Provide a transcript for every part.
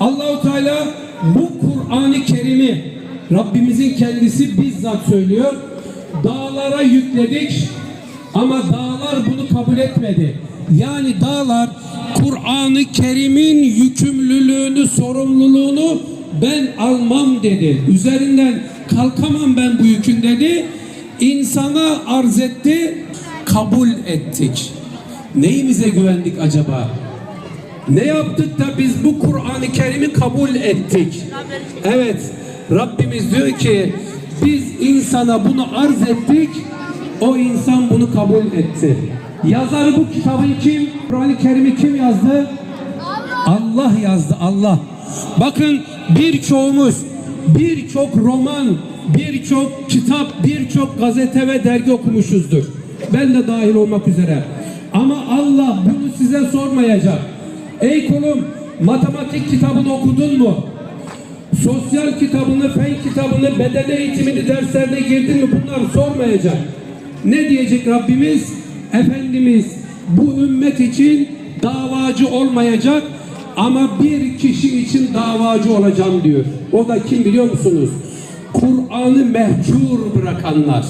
Allahu Teala bu Kur'an-ı Kerim'i Rabbimizin kendisi bizzat söylüyor. Dağlara yükledik ama dağlar bunu kabul etmedi. Yani dağlar Kur'an-ı Kerim'in yükümlülüğünü, sorumluluğunu ben almam dedi. Üzerinden kalkamam ben bu yükün dedi. İnsana arz etti, kabul ettik. Neyimize güvendik acaba? Ne yaptık da biz bu Kur'an-ı Kerim'i kabul ettik? Evet, Rabbimiz diyor ki biz insana bunu arz ettik, o insan bunu kabul etti. Yazarı bu kitabın kim? Kur'an-ı Kerim'i kim yazdı? Allah yazdı, Allah. Bakın birçoğumuz birçok roman, birçok kitap, birçok gazete ve dergi okumuşuzdur. Ben de dahil olmak üzere. Ama Allah bunu size sormayacak. Ey kulum matematik kitabını okudun mu? Sosyal kitabını, fen kitabını, beden eğitimini derslerine girdin mi? Bunları sormayacak. Ne diyecek Rabbimiz? Efendimiz bu ümmet için davacı olmayacak ama bir kişi için davacı olacağım diyor. O da kim biliyor musunuz? Kur'an'ı mehcur bırakanlar.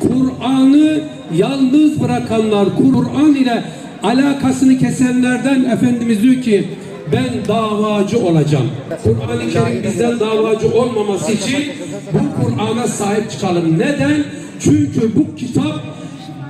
Kur'an'ı yalnız bırakanlar, Kur'an ile alakasını kesenlerden Efendimiz diyor ki ben davacı olacağım. Kur'an-ı Kerim bizden davacı olmaması için bu Kur'an'a sahip çıkalım. Neden? Çünkü bu kitap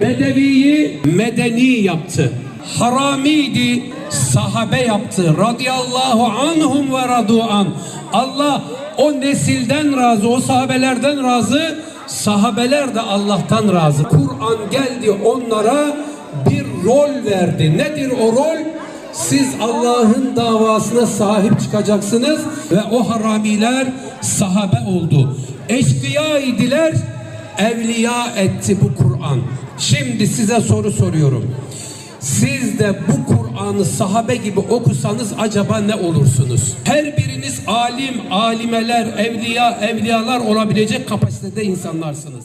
Bedeviyi medeni yaptı. Haramiydi, sahabe yaptı. Radiyallahu anhum ve radu an. Allah o nesilden razı, o sahabelerden razı, sahabeler de Allah'tan razı. Kur'an geldi onlara bir verdi. Nedir o rol? Siz Allah'ın davasına sahip çıkacaksınız ve o haramiler sahabe oldu. Eşkıya idiler, evliya etti bu Kur'an. Şimdi size soru soruyorum. Siz de bu Kur'an'ı sahabe gibi okusanız acaba ne olursunuz? Her biriniz alim, alimeler, evliya, evliyalar olabilecek kapasitede insanlarsınız.